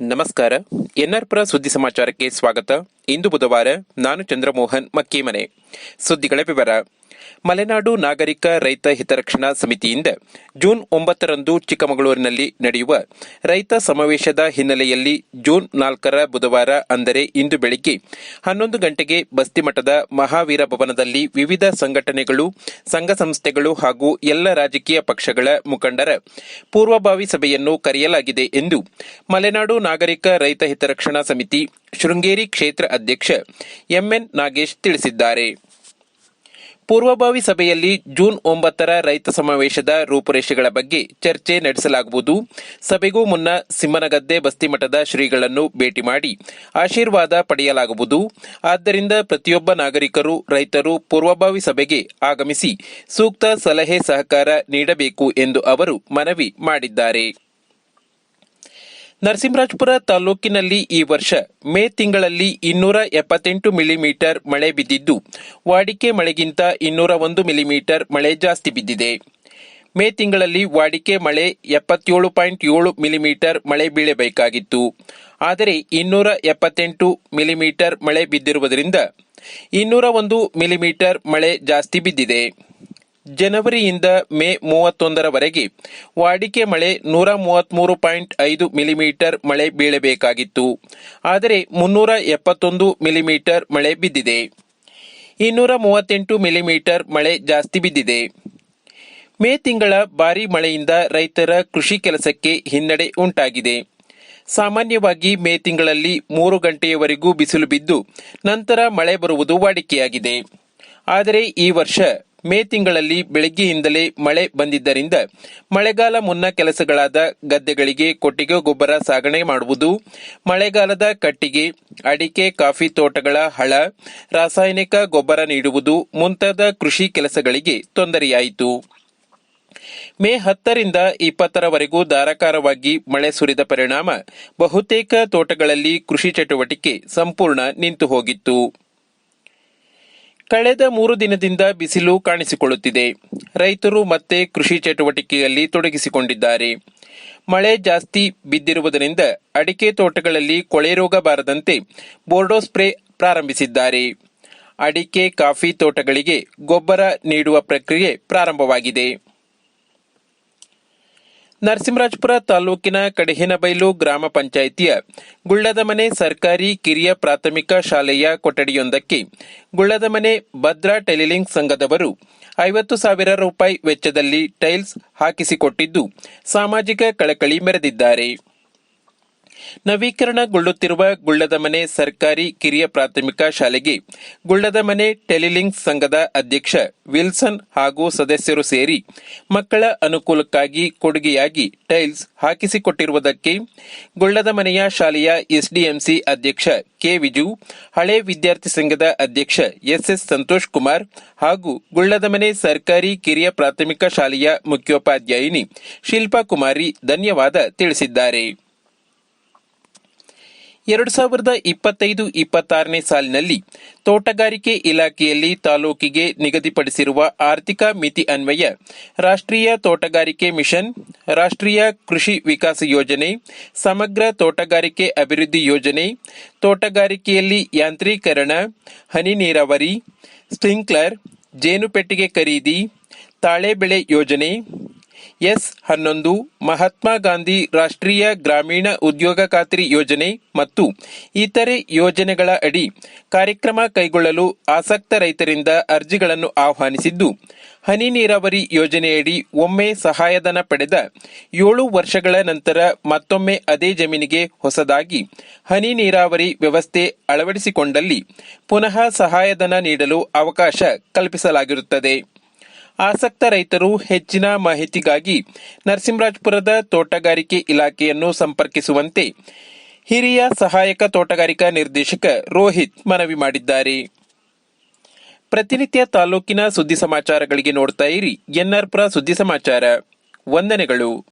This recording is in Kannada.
ನಮಸ್ಕಾರ. ಎನ್ಆರ್ಪುರ ಸುದ್ದಿ ಸಮಾಚಾರಕ್ಕೆ ಸ್ವಾಗತ. ಇಂದು ಬುಧವಾರ ನಾನು ಚಂದ್ರಮೋಹನ್ ಮಕ್ಕೀಮನೆ. ಸುದ್ದಿಗಳ ವಿವರ. ಮಲೆನಾಡು ನಾಗರಿಕ ರೈತ ಹಿತರಕ್ಷಣಾ ಸಮಿತಿಯಿಂದ ಜೂನ್ ಒಂಬತ್ತರಂದು ಚಿಕ್ಕಮಗಳೂರಿನಲ್ಲಿ ನಡೆಯುವ ರೈತ ಸಮಾವೇಶದ ಹಿನ್ನೆಲೆಯಲ್ಲಿ ಜೂನ್ ನಾಲ್ಕರ ಬುಧವಾರ, ಅಂದರೆ ಇಂದು ಬೆಳಿಗ್ಗೆ ಹನ್ನೊಂದು ಗಂಟೆಗೆ ಬಸ್ತಿಮಠದ ಮಹಾವೀರ ಭವನದಲ್ಲಿ ವಿವಿಧ ಸಂಘಟನೆಗಳು, ಸಂಘ ಸಂಸ್ಥೆಗಳು ಹಾಗೂ ಎಲ್ಲ ರಾಜಕೀಯ ಪಕ್ಷಗಳ ಮುಖಂಡರ ಪೂರ್ವಭಾವಿ ಸಭೆಯನ್ನು ಕರೆಯಲಾಗಿದೆ ಎಂದು ಮಲೆನಾಡು ನಾಗರಿಕ ರೈತ ಹಿತರಕ್ಷಣಾ ಸಮಿತಿ ಶೃಂಗೇರಿ ಕ್ಷೇತ್ರ ಅಧ್ಯಕ್ಷ ಎಂಎನ್ ನಾಗೇಶ್ ತಿಳಿಸಿದ್ದಾರೆ. ಪೂರ್ವಭಾವಿ ಸಭೆಯಲ್ಲಿ ಜೂನ್ ಒಂಬತ್ತರ ರೈತ ಸಮಾವೇಶದ ರೂಪುರೇಷೆಗಳ ಬಗ್ಗೆ ಚರ್ಚೆ ನಡೆಸಲಾಗುವುದು. ಸಭೆಗೂ ಮುನ್ನ ಸಿಮ್ಮನಗದ್ದೆ ಬಸ್ತಿಮಠದ ಶ್ರೀಗಳನ್ನು ಭೇಟಿ ಮಾಡಿ ಆಶೀರ್ವಾದ ಪಡೆಯಲಾಗುವುದು. ಆದ್ದರಿಂದ ಪ್ರತಿಯೊಬ್ಬ ನಾಗರಿಕರು, ರೈತರು ಪೂರ್ವಭಾವಿ ಸಭೆಗೆ ಆಗಮಿಸಿ ಸೂಕ್ತ ಸಲಹೆ ಸಹಕಾರ ನೀಡಬೇಕು ಎಂದು ಅವರು ಮನವಿ ಮಾಡಿದ್ದಾರೆ. ನರಸಿಂಹರಾಜಪುರ ತಾಲೂಕಿನಲ್ಲಿ ಈ ವರ್ಷ ಮೇ ತಿಂಗಳಲ್ಲಿ ಇನ್ನೂರ ಎಪ್ಪತ್ತೆಂಟು ಮಿಲಿಮೀಟರ್ ಮಳೆ ಬಿದ್ದಿದ್ದು, ವಾಡಿಕೆ ಮಳೆಗಿಂತ ಇನ್ನೂರ ಒಂದು ಮಿಲಿಮೀಟರ್ ಮಳೆ ಜಾಸ್ತಿ ಬಿದ್ದಿದೆ. ಮೇ ತಿಂಗಳಲ್ಲಿ ವಾಡಿಕೆ ಮಳೆ ಎಪ್ಪತ್ತೇಳು ಪಾಯಿಂಟ್ ಏಳು ಮಿಲಿಮೀಟರ್ ಮಳೆ ಬೀಳಬೇಕಾಗಿತ್ತು. ಆದರೆ ಇನ್ನೂರ ಎಪ್ಪತ್ತೆಂಟು ಮಿಲಿಮೀಟರ್ ಮಳೆ ಬಿದ್ದಿರುವುದರಿಂದ ಇನ್ನೂರ ಒಂದು ಮಿಲಿಮೀಟರ್ ಮಳೆ ಜಾಸ್ತಿ ಬಿದ್ದಿದೆ. ಜನವರಿಯಿಂದ ಮೇ ಮೂವತ್ತೊಂದರವರೆಗೆ ವಾಡಿಕೆ ಮಳೆ ನೂರ ಮೂವತ್ಮೂರು ಪಾಯಿಂಟ್ ಐದು ಮಿಲಿಮೀಟರ್ ಮಳೆ ಬೀಳಬೇಕಾಗಿತ್ತು. ಆದರೆ ಮುನ್ನೂರ ಎಪ್ಪತ್ತೊಂದು ಮಿಲಿಮೀಟರ್ ಮಳೆ ಬಿದ್ದಿದೆ. ಇನ್ನೂರ ಮೂವತ್ತೆಂಟು ಮಿಲಿಮೀಟರ್ ಮಳೆ ಜಾಸ್ತಿ ಬಿದ್ದಿದೆ. ಮೇ ತಿಂಗಳ ಭಾರಿ ಮಳೆಯಿಂದ ರೈತರ ಕೃಷಿ ಕೆಲಸಕ್ಕೆ ಹಿನ್ನಡೆ ಉಂಟಾಗಿದೆ. ಸಾಮಾನ್ಯವಾಗಿ ಮೇ ತಿಂಗಳಲ್ಲಿ ಮೂರು ಗಂಟೆಯವರೆಗೂ ಬಿಸಿಲು ಬಿದ್ದು ನಂತರ ಮಳೆ ಬರುವುದು ವಾಡಿಕೆಯಾಗಿದೆ. ಆದರೆ ಈ ವರ್ಷ ಮೇ ತಿಂಗಳಲ್ಲಿ ಬೆಳಗ್ಗೆಯಿಂದಲೇ ಮಳೆ ಬಂದಿದ್ದರಿಂದ ಮಳೆಗಾಲ ಮುನ್ನ ಕೆಲಸಗಳಾದ ಗದ್ದೆಗಳಿಗೆ ಕೊಟ್ಟಿಗೆ ಗೊಬ್ಬರ ಸಾಗಣೆ ಮಾಡುವುದು, ಮಳೆಗಾಲದ ಕಟ್ಟಿಗೆ, ಅಡಿಕೆ, ಕಾಫಿ ತೋಟಗಳ ಹಳ, ರಾಸಾಯನಿಕ ಗೊಬ್ಬರ ನೀಡುವುದು ಮುಂತಾದ ಕೃಷಿ ಕೆಲಸಗಳಿಗೆ ತೊಂದರೆಯಾಯಿತು. ಮೇ ಹತ್ತರಿಂದ ಇಪ್ಪತ್ತರವರೆಗೂ ಧಾರಾಕಾರವಾಗಿ ಮಳೆ ಸುರಿದ ಪರಿಣಾಮ ಬಹುತೇಕ ತೋಟಗಳಲ್ಲಿ ಕೃಷಿ ಚಟುವಟಿಕೆ ಸಂಪೂರ್ಣ ನಿಂತು ಹೋಗಿತ್ತು ಕಳೆದ ಮೂರು ದಿನದಿಂದ ಬಿಸಿಲು ಕಾಣಿಸಿಕೊಳ್ಳುತ್ತಿದೆ. ರೈತರು ಮತ್ತೆ ಕೃಷಿ ಚಟುವಟಿಕೆಯಲ್ಲಿ ತೊಡಗಿಸಿಕೊಂಡಿದ್ದಾರೆ. ಮಳೆ ಜಾಸ್ತಿ ಬಿದ್ದಿರುವುದರಿಂದ ಅಡಿಕೆ ತೋಟಗಳಲ್ಲಿ ಕೊಳೆ ರೋಗ ಬಾರದಂತೆ ಬೋರ್ಡೋ ಸ್ಪ್ರೇ ಪ್ರಾರಂಭಿಸಿದ್ದಾರೆ. ಅಡಿಕೆ, ಕಾಫಿ ತೋಟಗಳಿಗೆ ಗೊಬ್ಬರ ನೀಡುವ ಪ್ರಕ್ರಿಯೆ ಪ್ರಾರಂಭವಾಗಿದೆ. ನರಸಿಂಹರಾಜಪುರ ತಾಲೂಕಿನ ಕಡಹಿನಬೈಲು ಗ್ರಾಮ ಪಂಚಾಯಿತಿಯ ಗುಳ್ಳದಮನೆ ಸರ್ಕಾರಿ ಕಿರಿಯ ಪ್ರಾಥಮಿಕ ಶಾಲೆಯ ಕೊಠಡಿಯೊಂದಕ್ಕೆ ಗುಳ್ಳದಮನೆ ಭದ್ರಾ ಟೈಲಿಂಗ್ ಸಂಘದವರು ಐವತ್ತು ಸಾವಿರ ರೂಪಾಯಿ ವೆಚ್ಚದಲ್ಲಿ ಟೈಲ್ಸ್ ಹಾಕಿಸಿಕೊಟ್ಟಿದ್ದು ಸಾಮಾಜಿಕ ಕಳಕಳಿ ಮೆರೆದಿದ್ದಾರೆ. ನವೀಕರಣಗೊಳ್ಳುತ್ತಿರುವ ಗುಳ್ಳದ ಮನೆ ಸರ್ಕಾರಿ ಕಿರಿಯ ಪ್ರಾಥಮಿಕ ಶಾಲೆಗೆ ಗುಳ್ಳದ ಮನೆ ಟೆಲಿಲಿಂಗ್ ಸಂಘದ ಅಧ್ಯಕ್ಷ ವಿಲ್ಸನ್ ಹಾಗೂ ಸದಸ್ಯರು ಸೇರಿ ಮಕ್ಕಳ ಅನುಕೂಲಕ್ಕಾಗಿ ಕೊಡುಗೆಯಾಗಿ ಟೈಲ್ಸ್ ಹಾಕಿಸಿಕೊಟ್ಟಿರುವುದಕ್ಕೆ ಗುಳ್ಳದ ಮನೆಯ ಶಾಲೆಯ ಎಸ್ಡಿಎಂಸಿ ಅಧ್ಯಕ್ಷ ಕೆ ವಿಜು, ಹಳೆ ವಿದ್ಯಾರ್ಥಿ ಸಂಘದ ಅಧ್ಯಕ್ಷ ಎಸ್ಎಸ್ ಸಂತೋಷ್ ಕುಮಾರ್ ಹಾಗೂ ಗುಳ್ಳದ ಮನೆ ಸರ್ಕಾರಿ ಕಿರಿಯ ಪ್ರಾಥಮಿಕ ಶಾಲೆಯ ಮುಖ್ಯೋಪಾಧ್ಯಾಯಿನಿ ಶಿಲ್ಪಾ ಕುಮಾರಿ ಧನ್ಯವಾದ ತಿಳಿಸಿದ್ದಾರೆ. ಎರಡು ಸಾವಿರದ ಇಪ್ಪತ್ತೈದು ಇಪ್ಪತ್ತಾರನೇ ಸಾಲಿನಲ್ಲಿ ತೋಟಗಾರಿಕೆ ಇಲಾಖೆಯಲ್ಲಿ ತಾಲೂಕಿಗೆ ನಿಗದಿಪಡಿಸಿರುವ ಆರ್ಥಿಕ ಮಿತಿ ಅನ್ವಯ, ರಾಷ್ಟ್ರೀಯ ತೋಟಗಾರಿಕೆ ಮಿಷನ್, ರಾಷ್ಟ್ರೀಯ ಕೃಷಿ ವಿಕಾಸ ಯೋಜನೆ, ಸಮಗ್ರ ತೋಟಗಾರಿಕೆ ಅಭಿವೃದ್ಧಿ ಯೋಜನೆ, ತೋಟಗಾರಿಕೆಯಲ್ಲಿ ಯಾಂತ್ರೀಕರಣ, ಹನಿ ನೀರಾವರಿ, ಸ್ಪ್ರಿಂಕ್ಲರ್, ಜೇನುಪೆಟ್ಟಿಗೆ ಖರೀದಿ, ತಾಳೆ ಬೆಳೆ ಯೋಜನೆ ಎಸ್ ಹನ್ನೊಂದು, ಮಹಾತ್ಮ ಗಾಂಧಿ ರಾಷ್ಟ್ರೀಯ ಗ್ರಾಮೀಣ ಉದ್ಯೋಗ ಖಾತ್ರಿ ಯೋಜನೆ ಮತ್ತು ಇತರೆ ಯೋಜನೆಗಳ ಅಡಿ ಕಾರ್ಯಕ್ರಮ ಕೈಗೊಳ್ಳಲು ಆಸಕ್ತ ರೈತರಿಂದ ಅರ್ಜಿಗಳನ್ನು ಆಹ್ವಾನಿಸಿದ್ದು. ಹನಿ ನೀರಾವರಿ ಯೋಜನೆಯಡಿ ಒಮ್ಮೆ ಸಹಾಯಧನ ಪಡೆದ ಏಳು ವರ್ಷಗಳ ನಂತರ ಮತ್ತೊಮ್ಮೆ ಅದೇ ಜಮೀನಿಗೆ ಹೊಸದಾಗಿ ಹನಿ ನೀರಾವರಿ ವ್ಯವಸ್ಥೆ ಅಳವಡಿಸಿಕೊಂಡಲ್ಲಿ ಪುನಃ ಸಹಾಯಧನ ನೀಡಲು ಅವಕಾಶ ಕಲ್ಪಿಸಲಾಗಿರುತ್ತದೆ. ಆಸಕ್ತ ರೈತರು ಹೆಚ್ಚಿನ ಮಾಹಿತಿಗಾಗಿ ನರಸಿಂಹರಾಜಪುರದ ತೋಟಗಾರಿಕೆ ಇಲಾಖೆಯನ್ನು ಸಂಪರ್ಕಿಸುವಂತೆ ಹಿರಿಯ ಸಹಾಯಕ ತೋಟಗಾರಿಕಾ ನಿರ್ದೇಶಕ ರೋಹಿತ್ ಮನವಿ ಮಾಡಿದ್ದಾರೆ. ಪ್ರತಿನಿತ್ಯ ತಾಲೂಕಿನ ಸುದ್ದಿ ಸಮಾಚಾರಗಳಿಗೆ ನೋಡ್ತಾ ಇರಿ ಎನ್ಆರ್ಪುರ ಸುದ್ದಿ ಸಮಾಚಾರ. ವಂದನೆಗಳು.